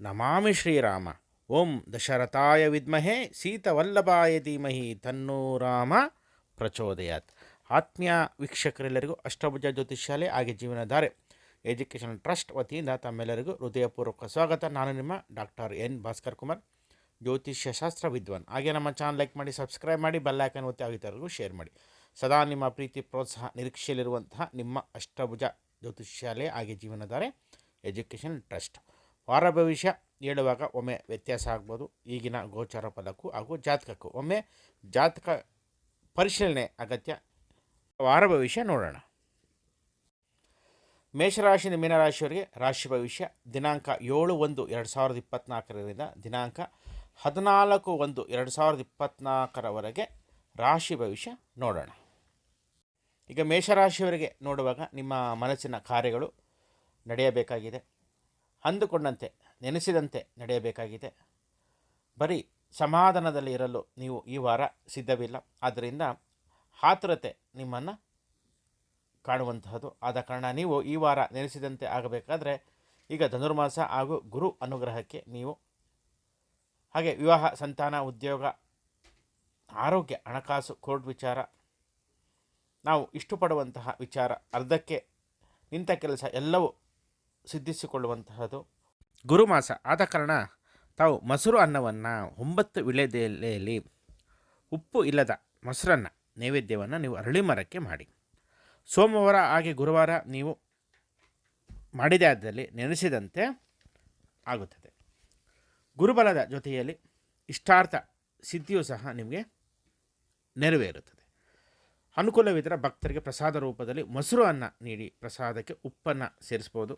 ನಮಾಮಿ ಶ್ರೀರಾಮ. ಓಂ ದಶರಥಾಯ ವಿದ್ಮಹೆ, ಸೀತವಲ್ಲಭಾಯ ಧೀಮಹಿ, ತನ್ನೋ ರಾಮ ಪ್ರಚೋದಯಾತ್. ಆತ್ಮೀಯ ವೀಕ್ಷಕರೆಲ್ಲರಿಗೂ ಅಷ್ಟಭುಜ ಜ್ಯೋತಿಷಾಲೆ ಹಾಗೆ ಜೀವನಧಾರೆ ಎಜುಕೇಷನ್ ಟ್ರಸ್ಟ್ ವತಿಯಿಂದ ತಮ್ಮೆಲ್ಲರಿಗೂ ಹೃದಯಪೂರ್ವಕ ಸ್ವಾಗತ. ನಾನು ನಿಮ್ಮ ಡಾಕ್ಟರ್ ಎನ್ ಭಾಸ್ಕರ್ ಕುಮಾರ್. ಜ್ಯೋತಿಷ್ಯ ಶಾಸ್ತ್ರ ವಿದ್ವಾನ್. ಹಾಗೆ ನಮ್ಮ ಚಾನಲ್ ಲೈಕ್ ಮಾಡಿ ಸಬ್ಸ್ಕ್ರೈಬ್ ಮಾಡಿ ಬೆಲ್ಲೈಕನ್ ಒತ್ತಿ ಆಗಿತರಿಗೂ ಶೇರ್ ಮಾಡಿ. ಸದಾ ನಿಮ್ಮ ಪ್ರೀತಿ, ಪ್ರೋತ್ಸಾಹ, ನಿರೀಕ್ಷೆಯಲ್ಲಿರುವಂತಹ ನಿಮ್ಮ ಅಷ್ಟಭುಜ ಜ್ಯೋತಿಷ್ಯಾಲಯ ಹಾಗೆ ಜೀವನಧಾರೆ ಎಜುಕೇಷನ್ ಟ್ರಸ್ಟ್ ವಾರ ಭವಿಷ್ಯ ಹೇಳುವಾಗ ಒಮ್ಮೆ ವ್ಯತ್ಯಾಸ ಆಗ್ಬೋದು. ಈಗಿನ ಗೋಚಾರ ಫಲಕ್ಕೂ ಹಾಗೂ ಜಾತಕಕ್ಕೂ. ಒಮ್ಮೆ ಜಾತಕ ಪರಿಶೀಲನೆ ಅಗತ್ಯ. ವಾರ ಭವಿಷ್ಯ ನೋಡೋಣ. ಮೇಷರಾಶಿಯಿಂದ ಮೀನರಾಶಿಯವರಿಗೆ ರಾಶಿ ಭವಿಷ್ಯ ದಿನಾಂಕ ಏಳು ಒಂದು ಎರಡು ಸಾವಿರದ ಇಪ್ಪತ್ತ್ನಾಲ್ಕರಿಂದ ದಿನಾಂಕ ಹದಿನಾಲ್ಕು ಒಂದು, ಎರಡು ಸಾವಿರದ ಇಪ್ಪತ್ನಾಲ್ಕರವರೆಗೆ ರಾಶಿ ಭವಿಷ್ಯ ನೋಡೋಣ. ಈಗ ಮೇಷರಾಶಿಯವರಿಗೆ ನೋಡುವಾಗ ನಿಮ್ಮ ಮನಸ್ಸಿನ ಕಾರ್ಯಗಳು ನಡೆಯಬೇಕಾಗಿದೆ. ಅಂದುಕೊಂಡಂತೆ, ನೆನೆಸಿದಂತೆ ನಡೆಯಬೇಕಾಗಿದೆ. ಬರೀ ಸಮಾಧಾನದಲ್ಲಿ ಇರಲು ನೀವು ಈ ವಾರ ಸಿದ್ಧವಿಲ್ಲ. ಆದ್ದರಿಂದ ಆತುರತೆ ನಿಮ್ಮನ್ನು ಕಾಣುವಂತಹದ್ದು. ಆದ ಕಾರಣ ನೀವು ಈ ವಾರ ನೆನೆಸಿದಂತೆ ಆಗಬೇಕಾದರೆ ಈಗ ಧನುರ್ಮಾಸ ಹಾಗೂ ಗುರು ಅನುಗ್ರಹಕ್ಕೆ ನೀವು ಹಾಗೆ ವಿವಾಹ ಸಂತಾನ, ಉದ್ಯೋಗ, ಆರೋಗ್ಯ, ಹಣಕಾಸು, ಕೋರ್ಟ್ ವಿಚಾರ. ನಾವು ಇಷ್ಟಪಡುವಂತಹ ವಿಚಾರ, ಅರ್ಧಕ್ಕೆ ನಿಂತ ಕೆಲಸ ಎಲ್ಲವೂ ಸಿದ್ಧಿಸಿಕೊಳ್ಳುವಂತಹದ್ದು. ಗುರುಮಾಸ ಆದ ಕಾರಣ ತಾವು ಮೊಸರು ಅನ್ನವನ್ನು ಒಂಬತ್ತು ವಿಳೆದೆಲೆಯಲ್ಲಿ ಉಪ್ಪು ಇಲ್ಲದ ಮೊಸರನ್ನು ನೈವೇದ್ಯವನ್ನು ನೀವು ಅರಳಿ ಮರಕ್ಕೆ ಮಾಡಿ. ಸೋಮವಾರ ಹಾಗೆ ಗುರುವಾರ ನೀವು ಮಾಡಿದೆ ಆದಲ್ಲಿ ನೆನೆಸಿದಂತೆ ಆಗುತ್ತದೆ. ಗುರುಬಲದ ಜೊತೆಯಲ್ಲಿ ಇಷ್ಟಾರ್ಥ ಸಿದ್ಧಿಯೂ ಸಹ ನಿಮಗೆ ನೆರವೇರುತ್ತದೆ. ಅನುಕೂಲವಿದ್ದರೆ ಭಕ್ತರಿಗೆ ಪ್ರಸಾದ ರೂಪದಲ್ಲಿ ಮೊಸರು ಅನ್ನ ನೀಡಿ ಪ್ರಸಾದಕ್ಕೆ ಉಪ್ಪನ್ನು ಸೇರಿಸ್ಬೋದು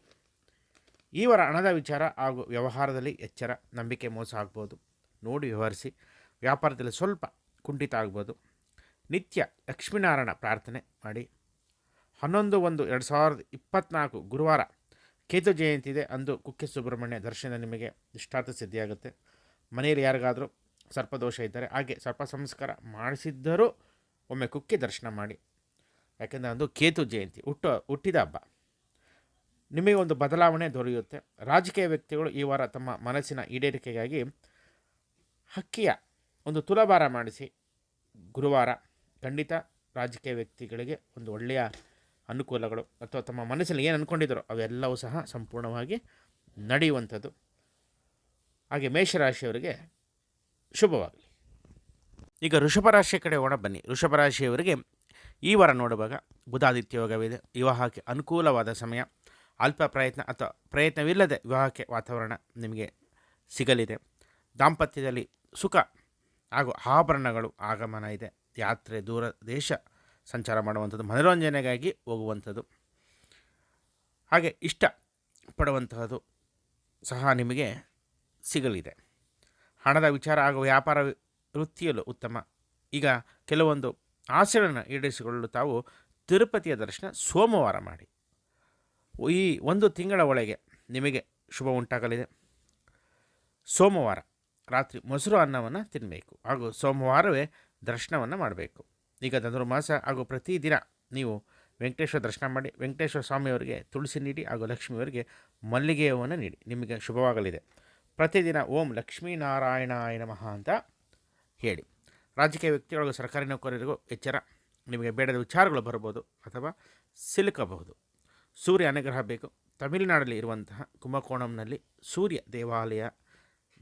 ಈವರ ವಾರ ಹಣದ ವಿಚಾರ ಹಾಗೂ ವ್ಯವಹಾರದಲ್ಲಿ ಎಚ್ಚರ, ನಂಬಿಕೆ, ಮೋಸ ಆಗ್ಬೋದು ನೋಡಿ ವಿವರಿಸಿ ವ್ಯಾಪಾರದಲ್ಲಿ ಸ್ವಲ್ಪ ಕುಂಠಿತ ಆಗ್ಬೋದು ನಿತ್ಯ ಲಕ್ಷ್ಮೀನಾರಾಯಣ ಪ್ರಾರ್ಥನೆ ಮಾಡಿ. ಹನ್ನೊಂದು ಒಂದು ಎರಡು ಸಾವಿರದ ಇಪ್ಪತ್ತ್ನಾಲ್ಕು ಗುರುವಾರ ಕೇತು ಜಯಂತಿ ಇದೆ ಅಂದು ಕುಕ್ಕೆ ಸುಬ್ರಹ್ಮಣ್ಯ ದರ್ಶನ ನಿಮಗೆ ಇಷ್ಟಾರ್ಥ ಸಿದ್ಧಿಯಾಗುತ್ತೆ. ಮನೆಯಲ್ಲಿ ಯಾರಿಗಾದರೂ ಸರ್ಪದೋಷ ಇದ್ದರೆ ಹಾಗೆ ಸರ್ಪ ಸಂಸ್ಕಾರ ಮಾಡಿಸಿದ್ದರೂ ಒಮ್ಮೆ ಕುಕ್ಕೆ ದರ್ಶನ ಮಾಡಿ. ಯಾಕೆಂದರೆ ಅಂದು ಕೇತು ಜಯಂತಿ, ಹುಟ್ಟು, ಹುಟ್ಟಿದ ಹಬ್ಬ. ನಿಮಗೆ ಒಂದು ಬದಲಾವಣೆ ದೊರೆಯುತ್ತೆ. ರಾಜಕೀಯ ವ್ಯಕ್ತಿಗಳು ಈ ವಾರ ತಮ್ಮ ಮನಸ್ಸಿನ ಈಡೇರಿಕೆಗಾಗಿ ಹಕ್ಕಿಯ ಒಂದು ತುಲಭಾರ ಮಾಡಿಸಿ ಗುರುವಾರ ಖಂಡಿತ ರಾಜಕೀಯ ವ್ಯಕ್ತಿಗಳಿಗೆ ಒಂದು ಒಳ್ಳೆಯ ಅನುಕೂಲಗಳು ಅಥವಾ ತಮ್ಮ ಮನಸ್ಸಲ್ಲಿ ಏನು ಅಂದ್ಕೊಂಡಿದ್ರು ಅವೆಲ್ಲವೂ ಸಹ ಸಂಪೂರ್ಣವಾಗಿ ನಡೆಯುವಂಥದ್ದು. ಹಾಗೆ ಮೇಷರಾಶಿಯವರಿಗೆ ಶುಭವಾಗಲಿ. ಈಗ ಋಷಭ ರಾಶಿಯ ಕಡೆ ಒಣ ಬನ್ನಿ. ಋಷಭ ರಾಶಿಯವರಿಗೆ ಈ ವಾರ ನೋಡುವಾಗ ಬುಧಾದಿತ್ಯ ಯೋಗವಿದೆ. ವಿವಾಹಕ್ಕೆ ಅನುಕೂಲವಾದ ಸಮಯ. ಅಲ್ಪ ಪ್ರಯತ್ನ ಅಥವಾ ಪ್ರಯತ್ನವಿಲ್ಲದೆ ವಿವಾಹಕ್ಕೆ ವಾತಾವರಣ ನಿಮಗೆ ಸಿಗಲಿದೆ. ದಾಂಪತ್ಯದಲ್ಲಿ ಸುಖ ಹಾಗೂ ಆಭರಣಗಳು ಆಗಮನ ಇದೆ. ಯಾತ್ರೆ, ದೂರ ದೇಶ ಸಂಚಾರ ಮಾಡುವಂಥದ್ದು, ಮನೋರಂಜನೆಗಾಗಿ ಹೋಗುವಂಥದ್ದು. ಹಾಗೆ ಇಷ್ಟ ಪಡುವಂತಹದ್ದು ಸಹ ನಿಮಗೆ ಸಿಗಲಿದೆ. ಹಣದ ವಿಚಾರ ಹಾಗೂ ವ್ಯಾಪಾರ ವೃತ್ತಿಯಲ್ಲೂ ಉತ್ತಮ. ಈಗ ಕೆಲವೊಂದು ಆಸೆಗಳನ್ನು ಈಡೇರಿಸಿಕೊಳ್ಳಲು ತಾವು ತಿರುಪತಿಯ ದರ್ಶನ ಸೋಮವಾರ ಮಾಡಿ. ಈ ಒಂದು ತಿಂಗಳ ಒಳಗೆ ನಿಮಗೆ ಶುಭ ಉಂಟಾಗಲಿದೆ. ಸೋಮವಾರ ರಾತ್ರಿ ಮೊಸರು ಅನ್ನವನ್ನು ತಿನ್ನಬೇಕು ಹಾಗೂ ಸೋಮವಾರವೇ ದರ್ಶನವನ್ನು ಮಾಡಬೇಕು. ಈಗ ಧನುರ್ಮಾಸ ಹಾಗೂ ಪ್ರತಿದಿನ ನೀವು ವೆಂಕಟೇಶ್ವರ ದರ್ಶನ ಮಾಡಿ ವೆಂಕಟೇಶ್ವರ ಸ್ವಾಮಿಯವರಿಗೆ ತುಳಸಿ ನೀಡಿ ಹಾಗೂ ಲಕ್ಷ್ಮಿಯವರಿಗೆ ಮಲ್ಲಿಗೆ ಹೂವನ್ನು ನೀಡಿ. ನಿಮಗೆ ಶುಭವಾಗಲಿದೆ. ಪ್ರತಿದಿನ ಓಂ ಲಕ್ಷ್ಮೀನಾರಾಯಣಾಯ ನಮಃ ಅಂತ ಹೇಳಿ. ರಾಜಕೀಯ ವ್ಯಕ್ತಿಗಳಿಗೂ ಸರ್ಕಾರಿ ನೌಕರರಿಗೂ ಎಚ್ಚರ. ನಿಮಗೆ ಬೇಡದ ವಿಚಾರಗಳು ಬರ್ಬೋದು ಅಥವಾ ಸಿಲುಕಬಹುದು. ಸೂರ್ಯ ಅನುಗ್ರಹ ಬೇಕು. ತಮಿಳುನಾಡಲ್ಲಿ ಇರುವಂತಹ ಕುಂಭಕೋಣಂನಲ್ಲಿ ಸೂರ್ಯ ದೇವಾಲಯ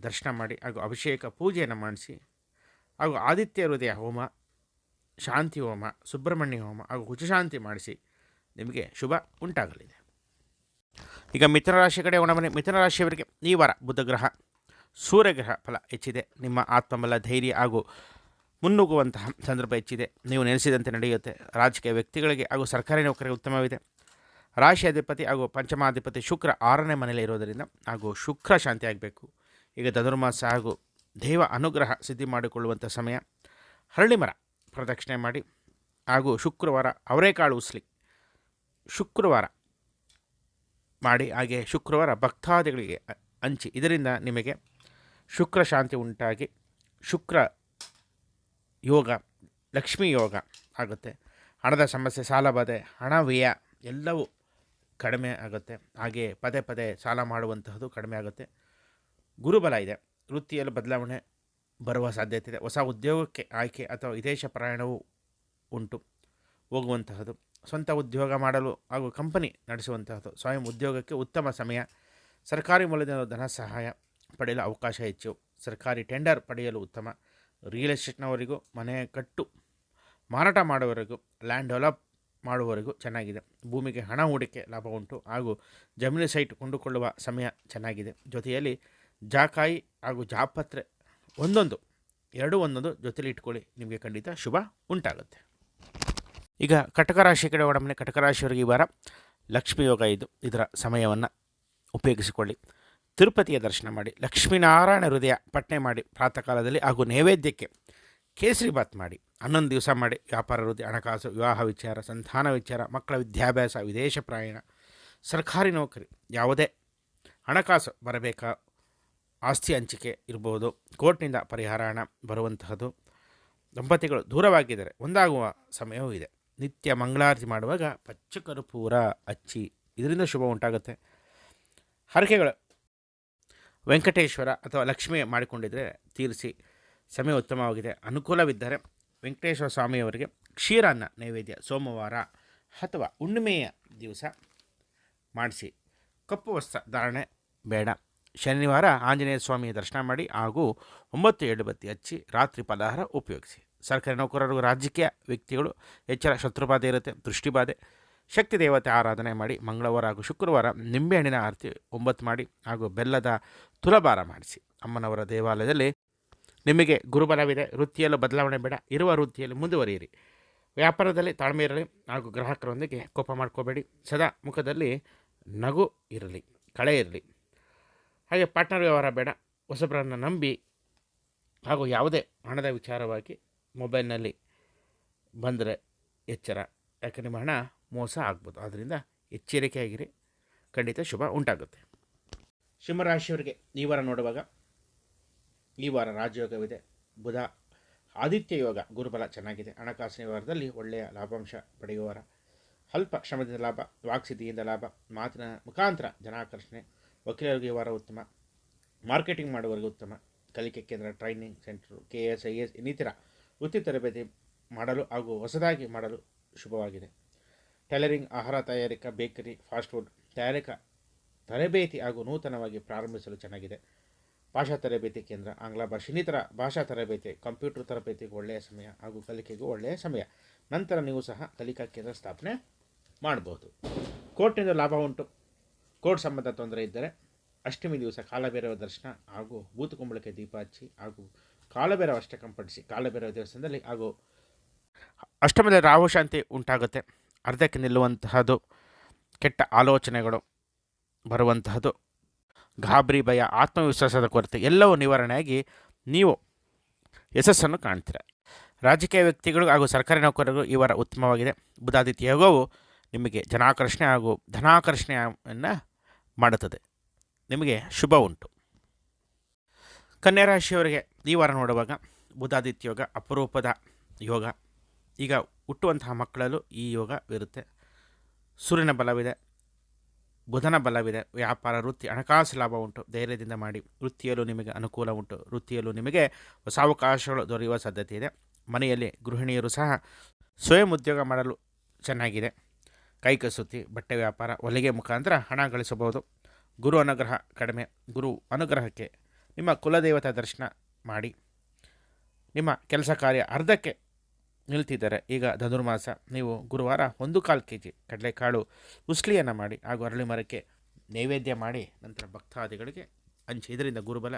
ದರ್ಶನ ಮಾಡಿ ಹಾಗೂ ಅಭಿಷೇಕ ಪೂಜೆಯನ್ನು ಮಾಡಿಸಿ ಹಾಗೂ ಆದಿತ್ಯ ಹೃದಯ ಹೋಮ ಶಾಂತಿ ಹೋಮ, ಸುಬ್ರಹ್ಮಣ್ಯ ಹೋಮ ಹಾಗೂ ಕುಚಶಾಂತಿ ಮಾಡಿಸಿ ನಿಮಗೆ ಶುಭ ಉಂಟಾಗಲಿದೆ. ಈಗ ಮಿಥುನ ರಾಶಿ ಕಡೆ ಒಣಮನೆ ಮಿಥುನ ರಾಶಿಯವರಿಗೆ ಈ ವಾರ ಬುಧಗ್ರಹ, ಸೂರ್ಯಗ್ರಹ ಫಲ ಹೆಚ್ಚಿದೆ. ನಿಮ್ಮ ಆತ್ಮಬಲ, ಧೈರ್ಯ ಹಾಗೂ ಮುನ್ನುಗ್ಗುವಂತಹ ಸಂದರ್ಭ ಹೆಚ್ಚಿದೆ. ನೀವು ನೆನೆಸಿದಂತೆ ನಡೆಯುತ್ತೆ. ರಾಜಕೀಯ ವ್ಯಕ್ತಿಗಳಿಗೆ ಹಾಗೂ ಸರ್ಕಾರಿ ನೌಕರಿಗೆ ಉತ್ತಮವಿದೆ. ರಾಶಿ ಅಧಿಪತಿ ಹಾಗೂ ಪಂಚಮಾಧಿಪತಿ ಶುಕ್ರ ಆರನೇ ಮನೆಯಲ್ಲಿ ಇರೋದರಿಂದ ಹಾಗೂ ಶುಕ್ರ ಶಾಂತಿ ಆಗಬೇಕು. ಈಗ ಧನುರ್ಮಾಸ ಹಾಗೂ ದೈವ ಅನುಗ್ರಹ ಸಿದ್ಧಿ ಮಾಡಿಕೊಳ್ಳುವಂಥ ಸಮಯ. ಹರಳಿ ಮರ ಪ್ರದಕ್ಷಿಣೆ ಮಾಡಿ ಹಾಗೂ ಶುಕ್ರವಾರ ಅವರೇಕಾಳು ಉಸ್ಲಿ. ಶುಕ್ರವಾರ ಮಾಡಿ ಹಾಗೆ ಶುಕ್ರವಾರ ಭಕ್ತಾದಿಗಳಿಗೆ ಹಂಚಿ. ಇದರಿಂದ ನಿಮಗೆ ಶುಕ್ರ ಶಾಂತಿ ಉಂಟಾಗಿ ಶುಕ್ರ ಯೋಗ, ಲಕ್ಷ್ಮೀ ಯೋಗ ಆಗುತ್ತೆ. ಹಣದ ಸಮಸ್ಯೆ, ಸಾಲ ಬಾಧೆ, ಹಣ ವ್ಯಯ ಎಲ್ಲವೂ ಕಡಿಮೆ ಆಗುತ್ತೆ. ಹಾಗೆ ಪದೇ ಪದೇ ಸಾಲ ಮಾಡುವಂತಹದ್ದು ಕಡಿಮೆ ಆಗುತ್ತೆ. ಗುರುಬಲ ಇದೆ. ವೃತ್ತಿಯಲ್ಲಿ ಬದಲಾವಣೆ ಬರುವ ಸಾಧ್ಯತೆ ಇದೆ. ಹೊಸ ಉದ್ಯೋಗಕ್ಕೆ ಆಯ್ಕೆ ಅಥವಾ ವಿದೇಶ ಪ್ರಯಾಣವು ಉಂಟು ಹೋಗುವಂತಹದ್ದು. ಸ್ವಂತ ಉದ್ಯೋಗ ಮಾಡಲು ಹಾಗೂ ಕಂಪನಿ ನಡೆಸುವಂತಹದ್ದು. ಸ್ವಯಂ ಉದ್ಯೋಗಕ್ಕೆ ಉತ್ತಮ ಸಮಯ. ಸರ್ಕಾರಿ ಮೂಲದಿಂದ ಧನ ಸಹಾಯ ಪಡೆಯಲು ಅವಕಾಶ ಹೆಚ್ಚು. ಸರ್ಕಾರಿ ಟೆಂಡರ್ ಪಡೆಯಲು ಉತ್ತಮ. ರಿಯಲ್ ಎಸ್ಟೇಟ್ನವರಿಗೂ ಮನೆ ಕಟ್ಟು ಮಾರಾಟ ಮಾಡುವವರೆಗೂ, ಲ್ಯಾಂಡ್ ಡೆವಲಪ್ ಮಾಡುವವರೆಗೂ ಚೆನ್ನಾಗಿದೆ. ಭೂಮಿಗೆ ಹಣ ಹೂಡಿಕೆ ಲಾಭ ಉಂಟು ಹಾಗೂ ಜಮೀನು ಸೈಟ್ ಕೊಂಡುಕೊಳ್ಳುವ ಸಮಯ ಚೆನ್ನಾಗಿದೆ. ಜೊತೆಯಲ್ಲಿ ಜಾಕಾಯಿ ಹಾಗೂ ಜಾಪತ್ರೆ ಒಂದೊಂದು. ಎರಡು ಒಂದೊಂದು ಜೊತೆಲಿ ಇಟ್ಕೊಳ್ಳಿ. ನಿಮಗೆ ಖಂಡಿತ ಶುಭ ಉಂಟಾಗುತ್ತೆ. ಈಗ ಕಟಕ ರಾಶಿ ಕಡೆ ಒಡಮನೆ ಕಟಕ ರಾಶಿಯವರಿಗೆ ಈ ವಾರ ಲಕ್ಷ್ಮೀ ಯೋಗ ಇದು. ಇದರ ಸಮಯವನ್ನು ಉಪಯೋಗಿಸಿಕೊಳ್ಳಿ. ತಿರುಪತಿಯ ದರ್ಶನ ಮಾಡಿ, ಲಕ್ಷ್ಮೀನಾರಾಯಣ ಹೃದಯ ಪಟ್ನೆ ಮಾಡಿ ಪ್ರಾತಃ ಕಾಲದಲ್ಲಿ ಹಾಗೂ ನೈವೇದ್ಯಕ್ಕೆ ಕೇಸರಿ ಬಾತ್ ಮಾಡಿ, ಹನ್ನೊಂದು ದಿವಸ ಮಾಡಿ, ವ್ಯಾಪಾರ ವೃದ್ಧಿ ಹಣಕಾಸು, ವಿವಾಹ ವಿಚಾರ, ಸಂತಾನ ವಿಚಾರ, ಮಕ್ಕಳ ವಿದ್ಯಾಭ್ಯಾಸ, ವಿದೇಶ ಪ್ರಯಾಣ, ಸರ್ಕಾರಿ ನೌಕರಿ, ಯಾವುದೇ ಹಣಕಾಸು ಬರಬೇಕಾ? ಆಸ್ತಿ ಹಂಚಿಕೆ ಇರ್ಬೋದು, ಕೋರ್ಟ್ನಿಂದ ಪರಿಹಾರ ಹಣ ಬರುವಂತಹದ್ದು ದಂಪತಿಗಳು ದೂರವಾಗಿದ್ದರೆ ಒಂದಾಗುವ ಸಮಯವೂ ಇದೆ. ನಿತ್ಯ ಮಂಗಳಾರತಿ ಮಾಡುವಾಗ ಪಚ್ಚ ಕರ್ಪೂರ ಹಚ್ಚಿ ಇದರಿಂದ ಶುಭ ಉಂಟಾಗುತ್ತೆ. ಹರಕೆಗಳು ವೆಂಕಟೇಶ್ವರ ಅಥವಾ ಲಕ್ಷ್ಮಿ ಮಾಡಿಕೊಂಡಿದ್ದರೆ ತೀರಿಸಿ ಸಮಯ ಉತ್ತಮವಾಗಿದೆ. ಅನುಕೂಲವಿದ್ದರೆ ವೆಂಕಟೇಶ್ವರ ಸ್ವಾಮಿಯವರಿಗೆ ಕ್ಷೀರಾನ್ನ ನೈವೇದ್ಯ ಸೋಮವಾರ ಅಥವಾ ಹುಣ್ಣಿಮೆಯ ದಿವಸ ಮಾಡಿಸಿ. ಕಪ್ಪು ವಸ್ತ್ರ ಧಾರಣೆ ಬೇಡ. ಶನಿವಾರ ಆಂಜನೇಯ ಸ್ವಾಮಿಯ ದರ್ಶನ ಮಾಡಿ ಹಾಗೂ ಒಂಬತ್ತು ಏಳು ಬತ್ತಿ ಹಚ್ಚಿ ರಾತ್ರಿ ಪಲಹಾರ ಉಪಯೋಗಿಸಿ. ಸರ್ಕಾರಿ ನೌಕರರು, ರಾಜಕೀಯ ವ್ಯಕ್ತಿಗಳು, ಎಚ್ಚರ, ಶತ್ರುಬಾಧೆ ಇರುತ್ತೆ, ದೃಷ್ಟಿಬಾಧೆ. ಶಕ್ತಿ ದೇವತೆ ಆರಾಧನೆ ಮಾಡಿ ಮಂಗಳವಾರ ಹಾಗೂ ಶುಕ್ರವಾರ ನಿಂಬೆಹಣ್ಣಿನ ಆರತಿ ಒಂಬತ್ತು ಮಾಡಿ ಹಾಗೂ ಬೆಲ್ಲದ ತುಲಭಾರ ಮಾಡಿಸಿ. ಅಮ್ಮನವರ ದೇವಾಲಯದಲ್ಲಿ ನಿಮಗೆ ಗುರುಬಲವಿದೆ, ವೃತ್ತಿಯಲ್ಲೂ ಬದಲಾವಣೆ ಬೇಡ, ಇರುವ ವೃತ್ತಿಯಲ್ಲಿ ಮುಂದುವರಿಯಿರಿ. ವ್ಯಾಪಾರದಲ್ಲಿ ತಾಳ್ಮೆ ಇರಲಿ ಹಾಗೂ ಗ್ರಾಹಕರೊಂದಿಗೆ ಕೋಪ ಮಾಡ್ಕೋಬೇಡಿ. ಸದಾ ಮುಖದಲ್ಲಿ ನಗು ಇರಲಿ, ಕಳೆ ಇರಲಿ. ಹಾಗೆ ಪಾರ್ಟ್ನರ್ ವ್ಯವಹಾರ ಬೇಡ. ಹೊಸಬರನ್ನು ನಂಬಿ ಹಾಗೂ ಯಾವುದೇ ಹಣದ ವಿಚಾರವಾಗಿ ಮೊಬೈಲ್ನಲ್ಲಿ ಬಂದರೆ ಎಚ್ಚರ. ಯಾಕೆ ನಿಮ್ಮ ಹಣ ಮೋಸ ಆಗ್ಬೋದು. ಆದ್ದರಿಂದ ಎಚ್ಚರಿಕೆಯಾಗಿರಿ. ಖಂಡಿತ ಶುಭ ಉಂಟಾಗುತ್ತೆ. ಸಿಂಹರಾಶಿಯವರಿಗೆ ಈ ವಾರ ನೋಡುವಾಗ ಈ ವಾರ ರಾಜಯೋಗವಿದೆ. ಬುಧ ಆದಿತ್ಯ ಯೋಗ ಗುರುಬಲ ಚೆನ್ನಾಗಿದೆ. ಹಣಕಾಸಿನ ವ್ಯವಹಾರದಲ್ಲಿ ಒಳ್ಳೆಯ ಲಾಭಾಂಶ ಪಡೆಯುವವರ ಅಲ್ಪ ಶ್ರಮದಿಂದ ಲಾಭ, ವಾಕ್ಸಿದ್ಧಿಯಿಂದ ಲಾಭ, ಮಾತಿನ ಮುಖಾಂತರ ಜನಾಕರ್ಷಣೆ ವಕೀಲರಿಗೆ ಈ ವಾರ ಉತ್ತಮ. ಮಾರ್ಕೆಟಿಂಗ್ ಮಾಡುವವರಿಗೆ ಉತ್ತಮ. ಕಲಿಕೆ ಕೇಂದ್ರ, training centre K S I S ಇನ್ನಿತರ ವೃತ್ತಿ ತರಬೇತಿ ಮಾಡಲು ಹಾಗೂ ಹೊಸದಾಗಿ ಮಾಡಲು ಶುಭವಾಗಿದೆ. ಟೈಲರಿಂಗ್, ಆಹಾರ ತಯಾರಿಕಾ, ಬೇಕರಿ, ಫಾಸ್ಟ್ ಫುಡ್, ತಯಾರಿಕಾ ತರಬೇತಿ ಹಾಗೂ ನೂತನವಾಗಿ ಪ್ರಾರಂಭಿಸಲು ಚೆನ್ನಾಗಿದೆ. ಭಾಷಾ ತರಬೇತಿ ಕೇಂದ್ರ, ಆಂಗ್ಲ ಭಾಷೆ, ಇನ್ನಿತರ ಭಾಷಾ ತರಬೇತಿ, ಕಂಪ್ಯೂಟರ್ ತರಬೇತಿಗೂ ಒಳ್ಳೆಯ ಸಮಯ ಹಾಗೂ ಕಲಿಕೆಗೂ ಒಳ್ಳೆಯ ಸಮಯ. ನಂತರ ನೀವು ಸಹ ಕಲಿಕಾ ಕೇಂದ್ರ ಸ್ಥಾಪನೆ ಮಾಡಬಹುದು. ಕೋರ್ಟ್ನಿಂದ ಲಾಭ ಉಂಟು. ಕೋರ್ಟ್ ಸಂಬಂಧ ತೊಂದರೆ ಇದ್ದರೆ ಅಷ್ಟಮಿ ದಿವಸ ಕಾಲಭೈರವ ದರ್ಶನ ಹಾಗೂ ಬೂತುಕುಂಬಳಕ್ಕೆ ದೀಪ ಹಚ್ಚಿ ಹಾಗೂ ಕಾಲಭೈರವ ಅಷ್ಟಕಂ ಪಡಿಸಿ ಕಾಲಭೈರವ ದೇವಸ್ಥಾನದಲ್ಲಿ ಹಾಗೂ ಅಷ್ಟಮದಲ್ಲಿ ರಾಹು ಶಾಂತಿ ಉಂಟಾಗುತ್ತೆ. ಅರ್ಧಕ್ಕೆ ನಿಲ್ಲುವಂತಹದ್ದು ಕೆಟ್ಟ ಆಲೋಚನೆಗಳು ಬರುವಂತಹದ್ದು ಗಾಬರಿ, ಭಯ, ಆತ್ಮವಿಶ್ವಾಸದ ಕೊರತೆ ಎಲ್ಲವೂ ನಿವಾರಣೆಯಾಗಿ ನೀವು ಯಶಸ್ಸನ್ನು ಕಾಣ್ತೀರ. ರಾಜಕೀಯ ವ್ಯಕ್ತಿಗಳು ಹಾಗೂ ಸರ್ಕಾರಿ ನೌಕರರು ಈ ವಾರ ಉತ್ತಮವಾಗಿದೆ. ಬುಧಾದಿತ್ಯ ಯೋಗವು ನಿಮಗೆ ಜನಾಕರ್ಷಣೆ ಹಾಗೂ ಧನಾಕರ್ಷಣೆಯನ್ನು ಮಾಡುತ್ತದೆ. ನಿಮಗೆ ಶುಭ ಉಂಟು. ಕನ್ಯಾ ರಾಶಿಯವರಿಗೆ ಈ ವಾರ ನೋಡುವಾಗ ಬುಧಾದಿತ್ಯ ಯೋಗ, ಅಪರೂಪದ ಯೋಗ, ಈಗ ಹುಟ್ಟುವಂತಹ ಮಕ್ಕಳಲ್ಲೂ ಈ ಯೋಗವಿರುತ್ತೆ ಸೂರ್ಯನ ಬಲವಿದೆ, ಬುಧನ ಬಲವಿದೆ, ವ್ಯಾಪಾರ, ವೃತ್ತಿ, ಹಣಕಾಸು ಲಾಭ ಉಂಟು. ಧೈರ್ಯದಿಂದ ಮಾಡಿ, ವೃತ್ತಿಯಲ್ಲೂ ನಿಮಗೆ ಅನುಕೂಲ ಉಂಟು. ವೃತ್ತಿಯಲ್ಲೂ ನಿಮಗೆ ಹೊಸ ಅವಕಾಶಗಳು ದೊರೆಯುವ ಸಾಧ್ಯತೆ ಇದೆ. ಮನೆಯಲ್ಲಿ ಗೃಹಿಣಿಯರು ಸಹ ಸ್ವಯಂ ಉದ್ಯೋಗ ಮಾಡಲು ಚೆನ್ನಾಗಿದೆ. ಕೈಕಸೂತಿ ಬಟ್ಟೆ ವ್ಯಾಪಾರ ಹೊಲಿಗೆ ಮುಖಾಂತರ ಹಣ ಗಳಿಸಬಹುದು. ಗುರು ಅನುಗ್ರಹ ಕಡಿಮೆ. ಗುರು ಅನುಗ್ರಹಕ್ಕೆ ನಿಮ್ಮ ಕುಲದೇವತಾ ದರ್ಶನ ಮಾಡಿ. ನಿಮ್ಮ ಕೆಲಸ ಕಾರ್ಯ ಅರ್ಧಕ್ಕೆ ನಿಲ್ತಿದ್ದಾರೆ ಈಗ ಧನುರ್ಮಾಸ, ನೀವು ಗುರುವಾರ ಒಂದು ಕಾಲು ಕೆ ಜಿ ಕಡಲೆಕಾಳು ಉಸ್ಲಿಯನ್ನು ಮಾಡಿ ಹಾಗೂ ಅರಳಿ ಮರಕ್ಕೆ ನೈವೇದ್ಯ ಮಾಡಿ, ನಂತರ ಭಕ್ತಾದಿಗಳಿಗೆ ಹಂಚಿ. ಇದರಿಂದ ಗುರುಬಲ,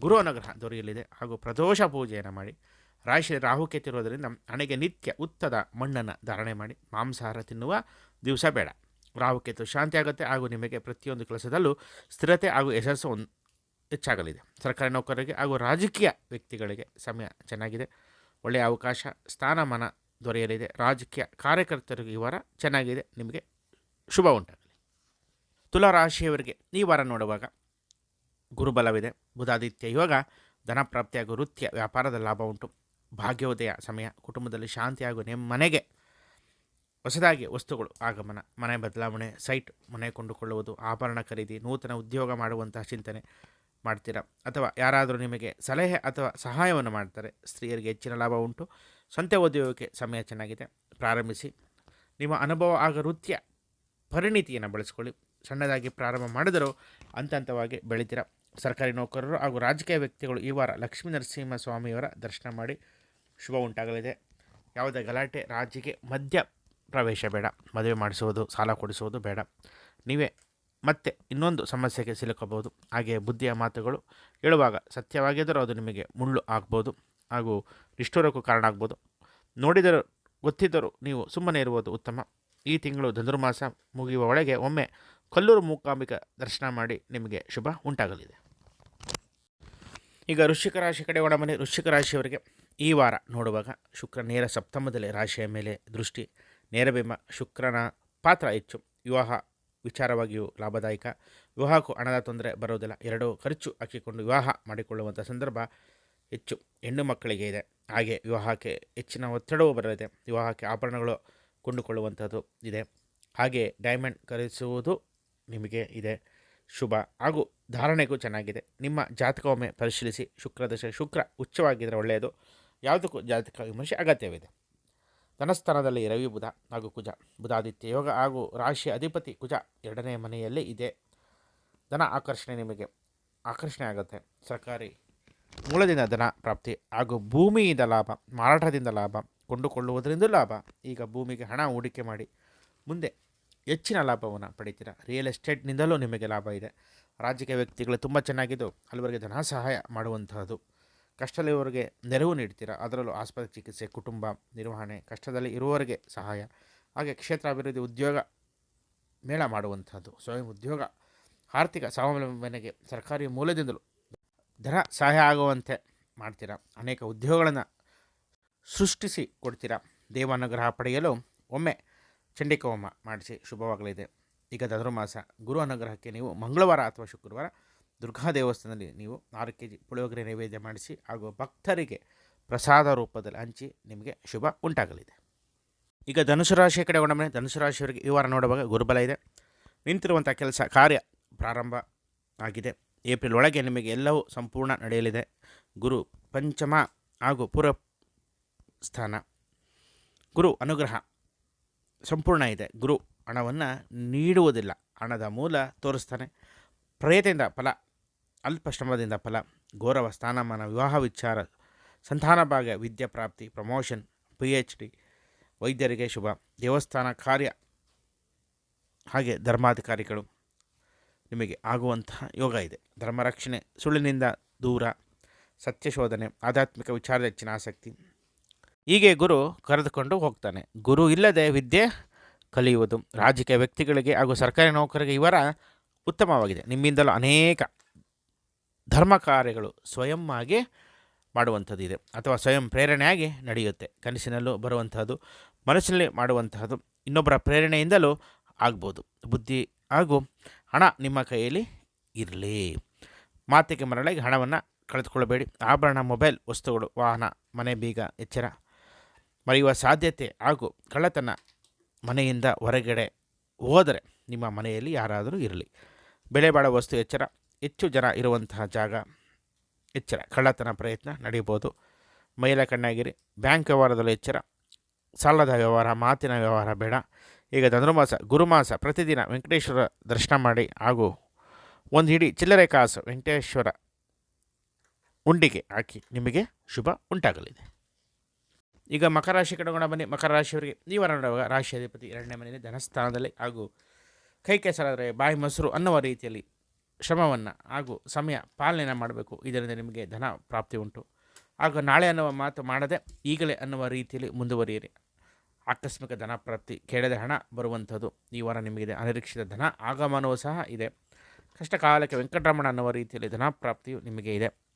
ಗುರು ಅನುಗ್ರಹ ದೊರೆಯಲಿದೆ ಹಾಗೂ ಪ್ರದೋಷ ಪೂಜೆಯನ್ನು ಮಾಡಿ. ರಾಶಿ ರಾಹುಕೆತ್ತಿರೋದರಿಂದ ಹಣೆಗೆ ನಿತ್ಯ ಉತ್ತದ ಮಣ್ಣನ್ನು ಧಾರಣೆ ಮಾಡಿ, ಮಾಂಸಾಹಾರ ತಿನ್ನುವ ದಿವಸ ಬೇಡ. ರಾಹುಕೇತು ಶಾಂತಿ ಆಗುತ್ತೆ, ಹಾಗೂ ನಿಮಗೆ ಪ್ರತಿಯೊಂದು ಕೆಲಸದಲ್ಲೂ ಸ್ಥಿರತೆ ಹಾಗೂ ಯಶಸ್ಸು ಒಂದು ಹೆಚ್ಚಾಗಲಿದೆ. ಸರ್ಕಾರಿ ನೌಕರರಿಗೆ ಹಾಗೂ ರಾಜಕೀಯ ವ್ಯಕ್ತಿಗಳಿಗೆ ಸಮಯ ಚೆನ್ನಾಗಿದೆ. ಒಳ್ಳೆಯ ಅವಕಾಶ ಸ್ಥಾನಮಾನ ದೊರೆಯಲಿದೆ. ರಾಜಕೀಯ ಕಾರ್ಯಕರ್ತರಿಗೆ ಈ ವಾರ ಚೆನ್ನಾಗಿದೆ. ನಿಮಗೆ ಶುಭ ಉಂಟಾಗಲಿ. ತುಲಾ ರಾಶಿಯವರಿಗೆ ಈ ವಾರ ನೋಡುವಾಗ ಗುರುಬಲವಿದೆ. ಬುಧಾದಿತ್ಯ ಯೋಗ ಧನಪ್ರಾಪ್ತಿ ಹಾಗೂ ವೃತ್ತಿಯ ವ್ಯಾಪಾರದ ಲಾಭ ಉಂಟು. ಭಾಗ್ಯೋದಯ ಸಮಯ, ಕುಟುಂಬದಲ್ಲಿ ಶಾಂತಿ ಹಾಗೂ ನಿಮ್ಮ ಮನೆಗೆ ಹೊಸದಾಗಿ ವಸ್ತುಗಳು, ಆಗಮನ, ಮನೆ ಬದಲಾವಣೆ, ಸೈಟ್ ಮನೆ ಕೊಂಡುಕೊಳ್ಳುವುದು, ಆಭರಣ ಖರೀದಿ, ನೂತನ ಉದ್ಯೋಗ ಮಾಡುವಂತಹ ಚಿಂತನೆ ಮಾಡ್ತೀರಾ? ಅಥವಾ ಯಾರಾದರೂ ನಿಮಗೆ ಸಲಹೆ ಅಥವಾ ಸಹಾಯವನ್ನು ಮಾಡ್ತಾರೆ, ಸ್ತ್ರೀಯರಿಗೆ ಹೆಚ್ಚಿನ ಲಾಭ ಉಂಟು, ಸ್ವಂತ ಉದ್ಯೋಗಕ್ಕೆ ಸಮಯ ಚೆನ್ನಾಗಿದೆ, ಪ್ರಾರಂಭಿಸಿ. ನಿಮ್ಮ ಅನುಭವ ಹಾಗೂ ವೃತ್ತಿಯ ಪರಿಣಿತಿಯನ್ನು ಬಳಸ್ಕೊಳ್ಳಿ. ಸಣ್ಣದಾಗಿ ಪ್ರಾರಂಭ ಮಾಡಿದರೂ ಹಂತ ಹಂತವಾಗಿ ಬೆಳಿತೀರ? ಸರ್ಕಾರಿ ನೌಕರರು ಹಾಗೂ ರಾಜಕೀಯ ವ್ಯಕ್ತಿಗಳು ಈ ವಾರ ಲಕ್ಷ್ಮೀ ನರಸಿಂಹ ಸ್ವಾಮಿಯವರ ದರ್ಶನ ಮಾಡಿ ಶುಭ ಉಂಟಾಗಲಿದೆ. ಯಾವುದೇ ಗಲಾಟೆ, ರಾಜಿಗೆ ಮಧ್ಯ ಪ್ರವೇಶ ಬೇಡ, ಮದುವೆ ಮಾಡಿಸುವುದು ಸಾಲ ಕೊಡಿಸುವುದು ಬೇಡ. ನೀವೇ ಮತ್ತೆ ಇನ್ನೊಂದು ಸಮಸ್ಯೆಗೆ ಸಿಲುಕಬಹುದು. ಹಾಗೆ ಬುದ್ಧಿಯ ಮಾತುಗಳು ಹೇಳುವಾಗ ಸತ್ಯವಾಗಿದ್ದರೂ ಅದು ನಿಮಗೆ ಮುಳ್ಳು ಆಗ್ಬೋದು ಹಾಗೂ ನಿಷ್ಠೂರಕ್ಕೂ ಕಾರಣ ಆಗ್ಬೋದು. ನೋಡಿದರೂ, ಗೊತ್ತಿದ್ದರೂ ನೀವು ಸುಮ್ಮನೆ ಇರುವುದು ಉತ್ತಮ. ಈ ತಿಂಗಳು ಧನುರ್ಮಾಸ ಮುಗಿಯುವ ಒಳಗೆ ಒಮ್ಮೆ ಕಲ್ಲೂರು ಮೂಕಾಂಬಿಕ ದರ್ಶನ ಮಾಡಿ ನಿಮಗೆ ಶುಭ ಉಂಟಾಗಲಿದೆ. ಈಗ ವೃಶ್ಚಿಕ ರಾಶಿ ಕಡೆ ಒಡಮನೆ ವೃಶ್ಚಿಕ ರಾಶಿಯವರಿಗೆ ಈ ವಾರ ನೋಡುವಾಗ ಶುಕ್ರ ನೇರ ಸಪ್ತಮದಲ್ಲಿ ರಾಶಿಯ ಮೇಲೆ ದೃಷ್ಟಿ ನೇರಬಿಂಬ ಶುಕ್ರನ ಪಾತ್ರ ಹೆಚ್ಚು. ವಿವಾಹ ವಿಚಾರವಾಗಿಯೂ ಲಾಭದಾಯಕ. ವಿವಾಹಕ್ಕೂ ಹಣದ ತೊಂದರೆ ಬರೋದಿಲ್ಲ ಎರಡೂ ಖರ್ಚು ಹಾಕಿಕೊಂಡು ವಿವಾಹ ಮಾಡಿಕೊಳ್ಳುವಂಥ ಸಂದರ್ಭ ಹೆಚ್ಚು. ಹೆಣ್ಣು ಮಕ್ಕಳಿಗೆ ಇದೆ. ಹಾಗೆ ವಿವಾಹಕ್ಕೆ ಹೆಚ್ಚಿನ ಒತ್ತಡವೂ ಬರಲಿದೆ. ವಿವಾಹಕ್ಕೆ ಆಭರಣಗಳು ಕೊಂಡುಕೊಳ್ಳುವಂಥದ್ದು ಇದೆ. ಹಾಗೆ ಡೈಮಂಡ್ ಖರೀದಿಸುವುದು ನಿಮಗೆ ಇದೆ. ಶುಭ ಹಾಗೂ ಧಾರಣೆಗೂ ಚೆನ್ನಾಗಿದೆ. ನಿಮ್ಮ ಜಾತಕವೊಮ್ಮೆ ಪರಿಶೀಲಿಸಿ. ಶುಕ್ರದಶ ಶುಕ್ರ ಉಚ್ಚವಾಗಿದ್ದರೆ ಒಳ್ಳೆಯದು. ಯಾವುದಕ್ಕೂ ಜಾತಕ ವಿಮರ್ಶೆ ಅಗತ್ಯವಿದೆ. ಧನಸ್ಥಾನದಲ್ಲಿ ರವಿ ಬುಧ ಹಾಗೂ ಕುಜ. ಬುಧಾದಿತ್ಯ ಯೋಗ ಹಾಗೂ ರಾಶಿ ಅಧಿಪತಿ ಕುಜ ಎರಡನೇ ಮನೆಯಲ್ಲೇ ಇದೆ. ಧನ ಆಕರ್ಷಣೆ ನಿಮಗೆ ಆಕರ್ಷಣೆ ಆಗುತ್ತೆ. ಸರ್ಕಾರಿ ಮೂಲದಿಂದ ಧನ ಪ್ರಾಪ್ತಿ ಹಾಗೂ ಭೂಮಿಯಿಂದ ಲಾಭ, ಮಾರಾಟದಿಂದ ಲಾಭ ಕೊಂಡುಕೊಳ್ಳುವುದರಿಂದ ಲಾಭ. ಈಗ ಭೂಮಿಗೆ ಹಣ ಹೂಡಿಕೆ ಮಾಡಿ ಮುಂದೆ ಹೆಚ್ಚಿನ ಲಾಭವನ್ನು ಪಡಿತೀರ? ರಿಯಲ್ ಎಸ್ಟೇಟ್ನಿಂದಲೂ ನಿಮಗೆ ಲಾಭ ಇದೆ. ರಾಜಕೀಯ ವ್ಯಕ್ತಿಗಳು ತುಂಬ ಚೆನ್ನಾಗಿದ್ದು ಹಲವರಿಗೆ ಧನ ಸಹಾಯ ಮಾಡುವಂತಹದ್ದು. ಕಷ್ಟದಲ್ಲಿರುವವರಿಗೆ ನೆರವು ನೀಡ್ತೀರಾ? ಅದರಲ್ಲೂ ಆಸ್ಪತ್ರೆ ಚಿಕಿತ್ಸೆ, ಕುಟುಂಬ ನಿರ್ವಹಣೆ, ಕಷ್ಟದಲ್ಲಿ ಇರುವವರಿಗೆ ಸಹಾಯ. ಹಾಗೆ ಕ್ಷೇತ್ರ ಅಭಿವೃದ್ಧಿ ಉದ್ಯೋಗ ಮೇಳ ಮಾಡುವಂಥದ್ದು, ಸ್ವಯಂ ಉದ್ಯೋಗ, ಆರ್ಥಿಕ ಸ್ವಾವಲಂಬನೆಗೆ ಸರ್ಕಾರಿ ಮೂಲದಿಂದಲೂ ಧನ ಸಹಾಯ ಆಗುವಂತೆ ಮಾಡ್ತೀರಾ? ಅನೇಕ ಉದ್ಯೋಗಗಳನ್ನು ಸೃಷ್ಟಿಸಿ ಕೊಡ್ತೀರಾ? ದೇವಾನುಗ್ರಹ ಪಡೆಯಲು ಒಮ್ಮೆ ಚಂಡಿಕ ಹೋಮ ಮಾಡಿಸಿ ಶುಭವಾಗಲಿದೆ. ಈಗ ಧನುರ್ಮಾಸ, ಗುರು ಅನುಗ್ರಹಕ್ಕೆ ನೀವು ಮಂಗಳವಾರ ಅಥವಾ ಶುಕ್ರವಾರ ದುರ್ಗಾ ದೇವಸ್ಥಾನದಲ್ಲಿ ನೀವು ಆರು ಕೆ ಜಿ ಪುಳಿಯೋಗರೆ ನೈವೇದ್ಯ ಮಾಡಿಸಿ ಹಾಗೂ ಭಕ್ತರಿಗೆ ಪ್ರಸಾದ ರೂಪದಲ್ಲಿ ಹಂಚಿ ನಿಮಗೆ ಶುಭ ಉಂಟಾಗಲಿದೆ. ಈಗ ಧನುಸು ರಾಶಿಯ ಕಡೆ ಒಡಮನೆ ಧನುಸು ರಾಶಿಯವರಿಗೆ ಈ ವಾರ ನೋಡುವಾಗ ಗುರುಬಲ ಇದೆ. ನಿಂತಿರುವಂಥ ಕೆಲಸ, ಕಾರ್ಯ ಪ್ರಾರಂಭ ಆಗಿದೆ. ಏಪ್ರಿಲ್ ಒಳಗೆ ನಿಮಗೆ ಎಲ್ಲವೂ ಸಂಪೂರ್ಣ ನಡೆಯಲಿದೆ. ಗುರು ಪಂಚಮ ಹಾಗೂ ಪುರ ಸ್ಥಾನ. ಗುರು ಅನುಗ್ರಹ ಸಂಪೂರ್ಣ ಇದೆ. ಗುರು ಹಣವನ್ನು ನೀಡುವುದಿಲ್ಲ. ಹಣದ ಮೂಲ ತೋರಿಸ್ತಾನೆ. ಪ್ರಯತ್ನದಿಂದ ಫಲ ಅಲ್ಪ ಶ್ರಮದಿಂದ ಫಲ, ಗೌರವ, ಸ್ಥಾನಮಾನ, ವಿವಾಹ, ವಿಚಾರ, ಸಂತಾನ ಭಾಗ್ಯ, ವಿದ್ಯಾ ಪ್ರಾಪ್ತಿ, ಪ್ರಮೋಷನ್ ಪಿ ಎಚ್ ಡಿ ವೈದ್ಯರಿಗೆ ಶುಭ, ದೇವಸ್ಥಾನ ಕಾರ್ಯ ಹಾಗೆ ಧರ್ಮಾಧಿಕಾರಿಗಳು ನಿಮಗೆ ಆಗುವಂತಹ ಯೋಗ ಇದೆ. ಧರ್ಮ ರಕ್ಷಣೆ, ಸುಳ್ಳಿನಿಂದ ದೂರ, ಸತ್ಯ ಶೋಧನೆ, ಆಧ್ಯಾತ್ಮಿಕ ವಿಚಾರದ ಹೆಚ್ಚಿನ ಆಸಕ್ತಿ. ಹೀಗೆ ಗುರು ಕರೆದುಕೊಂಡು ಹೋಗ್ತಾನೆ. ಗುರು ಇಲ್ಲದೆ ವಿದ್ಯೆ ಕಲಿಯುವುದು ರಾಜಕೀಯ ವ್ಯಕ್ತಿಗಳಿಗೆ ಹಾಗೂ ಸರ್ಕಾರಿ ನೌಕರಿಗೆ ಇವರ ಉತ್ತಮವಾಗಿದೆ. ನಿಮ್ಮಿಂದಲೂ ಅನೇಕ ಧರ್ಮ ಕಾರ್ಯಗಳು ಸ್ವಯಂ ಆಗಿ ಮಾಡುವಂಥದ್ದಿದೆ ಅಥವಾ ಸ್ವಯಂ ಪ್ರೇರಣೆಯಾಗಿ ನಡೆಯುತ್ತೆ. ಕನಸಿನಲ್ಲೂ ಬರುವಂತಹದ್ದು ಮನಸ್ಸಿನಲ್ಲಿ ಮಾಡುವಂತಹದ್ದು ಇನ್ನೊಬ್ಬರ ಪ್ರೇರಣೆಯಿಂದಲೂ ಆಗ್ಬೋದು. ಬುದ್ಧಿ ಹಾಗೂ ಹಣ ನಿಮ್ಮ ಕೈಯಲ್ಲಿ ಇರಲಿ. ಮಾತಿಗೆ ಮರಳಾಗಿ ಹಣವನ್ನು ಕಳೆದುಕೊಳ್ಳಬೇಡಿ. ಆಭರಣ, ಮೊಬೈಲ್, ವಸ್ತುಗಳು, ವಾಹನ, ಮನೆ, ಬೀಗ, ಎಚ್ಚರ ಮರೆಯುವ ಸಾಧ್ಯತೆ ಹಾಗೂ ಕಳ್ಳತನ ಮನೆಯಿಂದ ಹೊರಗಡೆ ಹೋದರೆ ನಿಮ್ಮ ಮನೆಯಲ್ಲಿ ಯಾರಾದರೂ ಇರಲಿ. ಬೆಲೆ ವಸ್ತು, ಎಚ್ಚರ ಹೆಚ್ಚು ಜನ ಇರುವಂತಹ ಜಾಗ, ಎಚ್ಚರ, ಕಳ್ಳತನ ಪ್ರಯತ್ನ ನಡೆಯಬಹುದು ಮಹಿಳಾ ಕಣ್ಣಾಗಿರಿ, ಬ್ಯಾಂಕ್ ವ್ಯವಹಾರದಲ್ಲಿ ಎಚ್ಚರ. ಸಾಲದ ವ್ಯವಹಾರ, ಮಾತಿನ ವ್ಯವಹಾರ ಬೇಡ. ಈಗ ಧನುರ್ಮಾಸ, ಗುರುಮಾಸ ಪ್ರತಿದಿನ ವೆಂಕಟೇಶ್ವರ ದರ್ಶನ ಮಾಡಿ ಹಾಗೂ ಒಂದು ಹಿಡಿ ಚಿಲ್ಲರೆ ಕಾಸು ವೆಂಕಟೇಶ್ವರ ಉಂಡಿಗೆ ಹಾಕಿ ನಿಮಗೆ ಶುಭ ಉಂಟಾಗಲಿದೆ. ಈಗ ಮಕರ ರಾಶಿ ಕಡೆಗೊಂಡ ಬನ್ನಿ. ಮಕರ ರಾಶಿಯವರಿಗೆ ಈ ವಾರ ನೋಡುವಾಗ ರಾಶಿ ಅಧಿಪತಿ ಎರಡನೇ ಮನೆಯಲ್ಲಿ ಧನಸ್ಥಾನದಲ್ಲಿ ಹಾಗೂ ಕೈ ಕೆಸರಾದರೆ ಬಾಯಿ ಮೊಸರು ಅನ್ನುವ ರೀತಿಯಲ್ಲಿ ಶ್ರಮವನ್ನು ಹಾಗೂ ಸಮಯ ಪಾಲನೆ ಮಾಡಬೇಕು. ಇದರಿಂದ ನಿಮಗೆ ಧನ ಪ್ರಾಪ್ತಿ ಉಂಟು. ಹಾಗೂ ನಾಳೆ ಅನ್ನುವ ಮಾತು ಮಾಡದೆ ಈಗಲೇ ಅನ್ನುವ ರೀತಿಯಲ್ಲಿ ಮುಂದುವರಿಯಿರಿ. ಆಕಸ್ಮಿಕ ಧನ ಪ್ರಾಪ್ತಿ ಕೇಳದ ಹಣ ಬರುವಂಥದ್ದು ಈ ವಾರ ನಿಮಗಿದೆ. ಅನಿರೀಕ್ಷಿತ ಧನ ಆಗಮನವೂ ಸಹ ಇದೆ. ಕಷ್ಟ ಕಾಲಕ್ಕೆ ವೆಂಕಟರಮಣ ಅನ್ನುವ ರೀತಿಯಲ್ಲಿ ಧನ ಪ್ರಾಪ್ತಿಯು ನಿಮಗೆ ಇದೆ.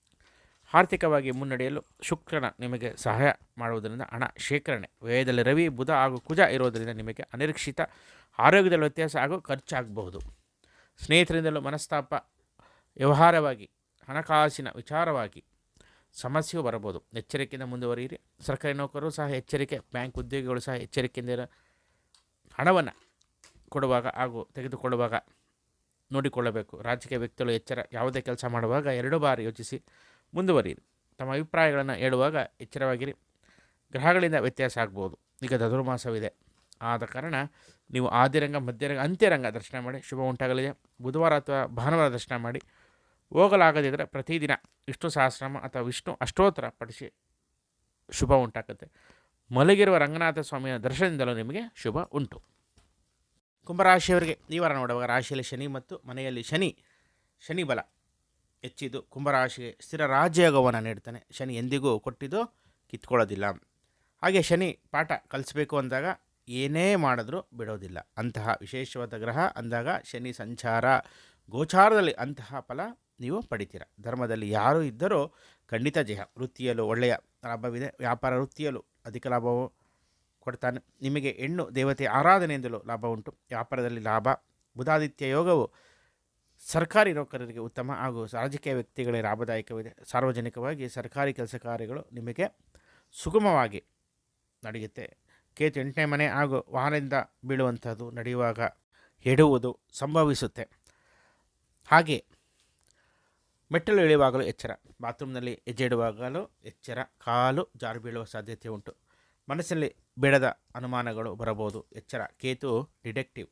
ಆರ್ಥಿಕವಾಗಿ ಮುನ್ನಡೆಯಲು ಶುಕ್ರನ ನಿಮಗೆ ಸಹಾಯ ಮಾಡುವುದರಿಂದ ಹಣ ಶೇಖರಣೆ, ವ್ಯಯದಲ್ಲಿ ರವಿ, ಬುಧ ಹಾಗೂ ಕುಜ ಇರೋದರಿಂದ ನಿಮಗೆ ಅನಿರೀಕ್ಷಿತ ಆರೋಗ್ಯದಲ್ಲಿ ವ್ಯತ್ಯಾಸ ಹಾಗೂ ಖರ್ಚಾಗಬಹುದು. ಸ್ನೇಹಿತರಿಂದಲೂ ಮನಸ್ತಾಪ, ವ್ಯವಹಾರವಾಗಿ, ಹಣಕಾಸಿನ ವಿಚಾರವಾಗಿ ಸಮಸ್ಯೆಯು ಬರಬಹುದು. ಎಚ್ಚರಿಕೆಯಿಂದ ಮುಂದುವರಿಯಿರಿ. ಸರ್ಕಾರಿ ನೌಕರರು ಸಹ ಎಚ್ಚರಿಕೆ, ಬ್ಯಾಂಕ್ ಉದ್ಯೋಗಿಗಳು ಸಹ ಎಚ್ಚರಿಕೆಯಿಂದ ಹಣವನ್ನು ಕೊಡುವಾಗ ಹಾಗೂ ತೆಗೆದುಕೊಳ್ಳುವಾಗ ನೋಡಿಕೊಳ್ಳಬೇಕು. ರಾಜಕೀಯ ವ್ಯಕ್ತಿಗಳು ಎಚ್ಚರ, ಯಾವುದೇ ಕೆಲಸ ಮಾಡುವಾಗ ಎರಡು ಬಾರಿ ಯೋಚಿಸಿ ಮುಂದುವರಿಯಿರಿ. ತಮ್ಮ ಅಭಿಪ್ರಾಯಗಳನ್ನು ಹೇಳುವಾಗ ಎಚ್ಚರವಾಗಿರಿ. ಗ್ರಹಗಳಿಂದ ವ್ಯತ್ಯಾಸ ಆಗ್ಬೋದು. ಈಗ ಧನುರ್ಮಾಸವಿದೆ. ಆದ ಕಾರಣ ನೀವು ಆದಿರಂಗ, ಮಧ್ಯರಂಗ, ಅಂತ್ಯರಂಗ ದರ್ಶನ ಮಾಡಿ ಶುಭ ಉಂಟಾಗಲಿದೆ. ಬುಧವಾರ ಅಥವಾ ಭಾನುವಾರ ದರ್ಶನ ಮಾಡಿ ಹೋಗಲಾಗದಿದ್ದರೆ ಪ್ರತಿದಿನ ವಿಷ್ಣು ಸಹಸ್ರನಾಮ ಅಥವಾ ವಿಷ್ಣು ಅಷ್ಟೋತ್ತರ ಪಡಿಸಿ ಶುಭ ಉಂಟಾಗುತ್ತೆ. ಮಲಗಿರುವ ರಂಗನಾಥ ಸ್ವಾಮಿಯ ದರ್ಶನದಿಂದಲೂ ನಿಮಗೆ ಶುಭ ಉಂಟು. ಕುಂಭರಾಶಿಯವರಿಗೆ ಈ ವಾರ ನೋಡುವಾಗ ರಾಶಿಯಲ್ಲಿ ಶನಿ ಮತ್ತು ಮನೆಯಲ್ಲಿ ಶನಿ ಶನಿ ಬಲ ಹೆಚ್ಚಿದ್ದು ಕುಂಭರಾಶಿಗೆ ಸ್ಥಿರ ರಾಜಯೋಗವನ್ನು ನೀಡ್ತಾನೆ. ಶನಿ ಎಂದಿಗೂ ಕೊಟ್ಟಿದ್ದು ಕಿತ್ಕೊಳ್ಳೋದಿಲ್ಲ. ಹಾಗೆ ಶನಿ ಪಾಠ ಕಲಿಸ್ಬೇಕು ಅಂದಾಗ ಏನೇ ಮಾಡಿದ್ರೂ ಬಿಡೋದಿಲ್ಲ. ಅಂತಹ ವಿಶೇಷವಾದ ಗ್ರಹ ಅಂದಾಗ ಶನಿ ಸಂಚಾರ, ಗೋಚಾರದಲ್ಲಿ ಅಂತಹ ಫಲ ನೀವು ಪಡಿತೀರ. ಧರ್ಮದಲ್ಲಿ ಯಾರು ಇದ್ದರೂ ಖಂಡಿತ ಜಯ. ವೃತ್ತಿಯಲ್ಲೂ ಒಳ್ಳೆಯ ಲಾಭವಿದೆ. ವ್ಯಾಪಾರ ವೃತ್ತಿಯಲ್ಲೂ ಅಧಿಕ ಲಾಭವು ಕೊಡ್ತಾನೆ. ನಿಮಗೆ ಹೆಣ್ಣು ದೇವತೆ ಆರಾಧನೆಯಿಂದಲೂ ಲಾಭ ಉಂಟು. ವ್ಯಾಪಾರದಲ್ಲಿ ಲಾಭ. ಬುಧಾದಿತ್ಯ ಯೋಗವು ಸರ್ಕಾರಿ ನೌಕರರಿಗೆ ಉತ್ತಮ ಹಾಗೂ ರಾಜಕೀಯ ವ್ಯಕ್ತಿಗಳಿಗೆ ಲಾಭದಾಯಕವಿದೆ. ಸಾರ್ವಜನಿಕವಾಗಿ ಸರ್ಕಾರಿ ಕೆಲಸ ಕಾರ್ಯಗಳು ನಿಮಗೆ ಸುಗಮವಾಗಿ ನಡೆಯುತ್ತೆ. ಕೇತು ಎಂಟನೇ ಮನೆ ಹಾಗೂ ವಾಹನದಿಂದ ಬೀಳುವಂಥದ್ದು ನಡೆಯುವಾಗ ಎಡುವುದು ಸಂಭವಿಸುತ್ತೆ. ಹಾಗೆ ಮೆಟ್ಟಲು ಇಳಿಯುವಾಗಲೂ ಎಚ್ಚರ, ಬಾತ್ರೂಮ್ನಲ್ಲಿ ಹೆಜ್ಜೆ ಇಡುವಾಗಲೂ ಎಚ್ಚರ, ಕಾಲು ಜಾರು ಬೀಳುವ ಸಾಧ್ಯತೆ ಉಂಟು. ಮನಸ್ಸಲ್ಲಿ ಬೇಡದ ಅನುಮಾನಗಳು ಬರಬಹುದು. ಎಚ್ಚರ, ಕೇತು, ಡಿಟೆಕ್ಟಿವ್,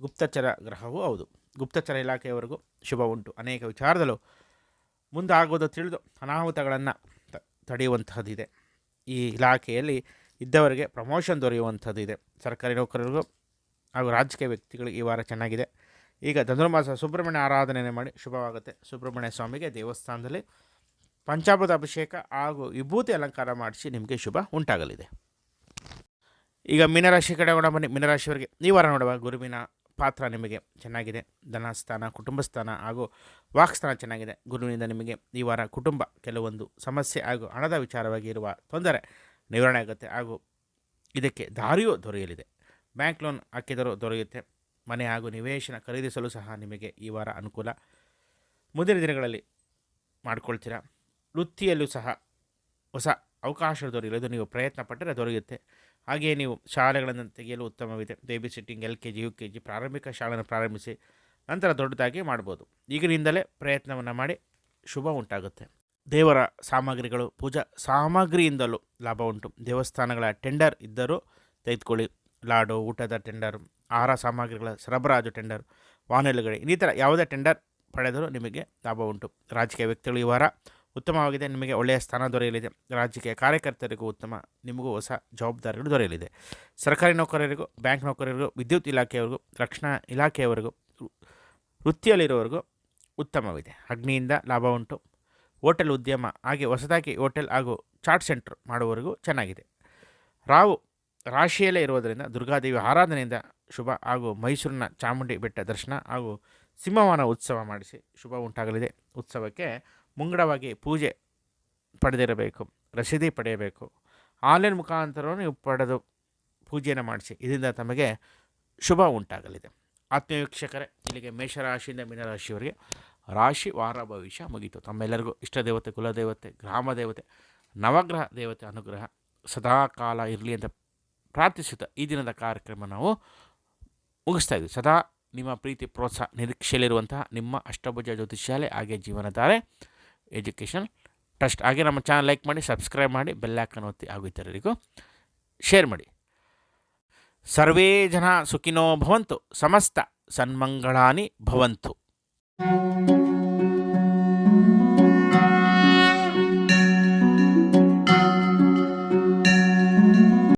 ಗುಪ್ತಚರ ಗ್ರಹವೂ ಹೌದು. ಗುಪ್ತಚರ ಇಲಾಖೆಯವರೆಗೂ ಶುಭ ಉಂಟು. ಅನೇಕ ವಿಚಾರದಲ್ಲೂ ಮುಂದಾಗೋದು ತಿಳಿದು ಅನಾಹುತಗಳನ್ನು ತಡೆಯುವಂತಹದ್ದಿದೆ. ಈ ಇಲಾಖೆಯಲ್ಲಿ ಇದ್ದವರಿಗೆ ಪ್ರಮೋಷನ್ ದೊರೆಯುವಂಥದ್ದು ಇದೆ ಸರ್ಕಾರಿ ನೌಕರರಿಗೂ ಹಾಗೂ ರಾಜಕೀಯ ವ್ಯಕ್ತಿಗಳಿಗೆ ಈ ವಾರ ಚೆನ್ನಾಗಿದೆ. ಈಗ ಧನುರ್ಮಾಸ ಸುಬ್ರಹ್ಮಣ್ಯ ಆರಾಧನೆ ಮಾಡಿ ಶುಭವಾಗುತ್ತೆ. ಸುಬ್ರಹ್ಮಣ್ಯ ಸ್ವಾಮಿಗೆ ದೇವಸ್ಥಾನದಲ್ಲಿ ಪಂಚಾಮೃತ ಅಭಿಷೇಕ ಹಾಗೂ ವಿಭೂತಿ ಅಲಂಕಾರ ಮಾಡಿಸಿ ನಿಮಗೆ ಶುಭ ಉಂಟಾಗಲಿದೆ. ಈಗ ಮೀನರಾಶಿ ಕಡೆ ಕೂಡ ಬನ್ನಿ. ಮೀನರಾಶಿಯವರಿಗೆ ಈ ವಾರ ನೋಡುವ ಗುರುವಿನ ಪಾತ್ರ ನಿಮಗೆ ಚೆನ್ನಾಗಿದೆ. ಧನಸ್ಥಾನ ಕುಟುಂಬ ಸ್ಥಾನ ಹಾಗೂ ವಾಕ್ಸ್ಥಾನ ಚೆನ್ನಾಗಿದೆ. ಗುರುವಿನಿಂದ ನಿಮಗೆ ಈ ವಾರ ಕುಟುಂಬ, ಕೆಲವೊಂದು ಸಮಸ್ಯೆ ಹಾಗೂ ಹಣದ ವಿಚಾರವಾಗಿ ಇರುವ ತೊಂದರೆ ನಿವಾರಣೆ ಆಗುತ್ತೆ. ಹಾಗೂ ಇದಕ್ಕೆ ದಾರಿಯೂ ದೊರೆಯಲಿದೆ. ಬ್ಯಾಂಕ್ ಲೋನ್ ಹಾಕಿದರೂ ದೊರೆಯುತ್ತೆ. ಮನೆ ಹಾಗೂ ನಿವೇಶನ ಖರೀದಿಸಲು ಸಹ ನಿಮಗೆ ಈ ವಾರ ಅನುಕೂಲ. ಮುಂದಿನ ದಿನಗಳಲ್ಲಿ ಮಾಡ್ಕೊಳ್ತೀರಾ? ವೃತ್ತಿಯಲ್ಲೂ ಸಹ ಹೊಸ ಅವಕಾಶ ದೊರೆಯಲು ನೀವು ಪ್ರಯತ್ನ ಪಟ್ಟರೆ ದೊರೆಯುತ್ತೆ. ಹಾಗೆಯೇ ನೀವು ಶಾಲೆಗಳನ್ನು ತೆಗೆಯಲು ಉತ್ತಮವಿದೆ. Baby sitting, L K G, U K G ಪ್ರಾರಂಭಿಕ ಶಾಲೆಯನ್ನು ಪ್ರಾರಂಭಿಸಿ ನಂತರ ದೊಡ್ಡದಾಗಿ ಮಾಡ್ಬೋದು. ಈಗಿನಿಂದಲೇ ಪ್ರಯತ್ನವನ್ನು ಮಾಡಿ ಶುಭ ಉಂಟಾಗುತ್ತೆ. ದೇವರ ಸಾಮಗ್ರಿಗಳು, ಪೂಜಾ ಸಾಮಗ್ರಿಯಿಂದಲೂ ಲಾಭ ಉಂಟು. ದೇವಸ್ಥಾನಗಳ ಟೆಂಡರ್ ಇದ್ದರೂ ತೆಗೆದುಕೊಳ್ಳಿ. ಲಾಡು, ಊಟದ ಟೆಂಡರ್ ಆಹಾರ ಸಾಮಗ್ರಿಗಳ ಸರಬರಾಜು ಟೆಂಡರ್ ವಾಹನಗಳಿಗೆ ಇನ್ನಿತರ ಯಾವುದೇ ಟೆಂಡರ್ ಪಡೆದರೂ ನಿಮಗೆ ಲಾಭ ಉಂಟು. ರಾಜಕೀಯ ವ್ಯಕ್ತಿಗಳು ಈ ವಾರ ಉತ್ತಮವಾಗಿದೆ. ನಿಮಗೆ ಒಳ್ಳೆಯ ಸ್ಥಾನ ದೊರೆಯಲಿದೆ. ರಾಜಕೀಯ ಕಾರ್ಯಕರ್ತರಿಗೂ ಉತ್ತಮ, ನಿಮಗೂ ಹೊಸ ಜವಾಬ್ದಾರಿಗಳು ದೊರೆಯಲಿದೆ. ಸರ್ಕಾರಿ ನೌಕರರಿಗೂ, ಬ್ಯಾಂಕ್ ನೌಕರರಿಗೂ, ವಿದ್ಯುತ್ ಇಲಾಖೆಯವರಿಗೂ, ರಕ್ಷಣಾ ಇಲಾಖೆಯವರಿಗೂ, ವೃತ್ತಿಯಲ್ಲಿರುವವರಿಗೂ ಉತ್ತಮವಿದೆ. ಅಗ್ನಿಯಿಂದ ಲಾಭ ಉಂಟು. ಹೋಟೆಲ್ ಉದ್ಯಮ, ಹಾಗೆ ಹೊಸದಾಗಿ ಹೋಟೆಲ್ ಹಾಗೂ ಚಾಟ್ ಸೆಂಟರ್ ಮಾಡುವವರೆಗೂ ಚೆನ್ನಾಗಿದೆ. ರಾವು ರಾಶಿಯಲ್ಲೇ ಇರುವುದರಿಂದ ದುರ್ಗಾದೇವಿ ಆರಾಧನೆಯಿಂದ ಶುಭ ಹಾಗೂ ಮೈಸೂರಿನ ಚಾಮುಂಡಿ ಬೆಟ್ಟ ದರ್ಶನ ಹಾಗೂ ಸಿಂಹವಾನ ಉತ್ಸವ ಮಾಡಿಸಿ ಶುಭ ಉಂಟಾಗಲಿದೆ. ಉತ್ಸವಕ್ಕೆ ಮುಂಗಡವಾಗಿ ಪೂಜೆ ಪಡೆದಿರಬೇಕು ರಸೀದಿ ಪಡೆಯಬೇಕು. ಆನ್ಲೈನ್ ಮುಖಾಂತರ ನೀವು ಪಡೆದು ಪೂಜೆಯನ್ನು ಮಾಡಿಸಿ, ಇದರಿಂದ ತಮಗೆ ಶುಭ ಉಂಟಾಗಲಿದೆ. ಆತ್ಮೀಯ ವೀಕ್ಷಕರೇ, ಇಲ್ಲಿಗೆ ಮೇಷರಾಶಿಯಿಂದ ಮೀನರಾಶಿಯವರಿಗೆ ರಾಶಿ, ವಾರ, ಭವಿಷ್ಯ ಮುಗೀತು. ತಮ್ಮೆಲ್ಲರಿಗೂ ಇಷ್ಟ ದೇವತೆ ಕುಲದೇವತೆ ಗ್ರಾಮ ದೇವತೆ, ನವಗ್ರಹ ದೇವತೆ ಅನುಗ್ರಹ ಸದಾ ಕಾಲ ಇರಲಿ ಅಂತ ಪ್ರಾರ್ಥಿಸುತ್ತಾ ಈ ದಿನದ ಕಾರ್ಯಕ್ರಮ ನಾವು ಮುಗಿಸ್ತಾ ಇದ್ವಿ. ಸದಾ ನಿಮ್ಮ ಪ್ರೀತಿ, ಪ್ರೋತ್ಸಾಹ, ನಿರೀಕ್ಷೆಯಲ್ಲಿರುವಂತಹ ನಿಮ್ಮ ಅಷ್ಟಭುಜ ಜ್ಯೋತಿಷ್ಯಾಲೆ ಹಾಗೆ ಜೀವನಧಾರೆ ಎಜುಕೇಷನ್ ಟ್ರಸ್ಟ್. ಹಾಗೆ ನಮ್ಮ ಚಾನಲ್ ಲೈಕ್ ಮಾಡಿ, ಸಬ್ಸ್ಕ್ರೈಬ್ ಮಾಡಿ ಬೆಲ್ಲೈಕನ್ ಒತ್ತಿ ಹಾಗೂ ಇತರರಿಗೂ ಶೇರ್ ಮಾಡಿ. ಸರ್ವೇ ಜನ ಸುಖಿನೋ ಭವಂತು, ಸಮಸ್ತ ಸನ್ಮಂಗಳಾನಿ ಭವಂತು. Música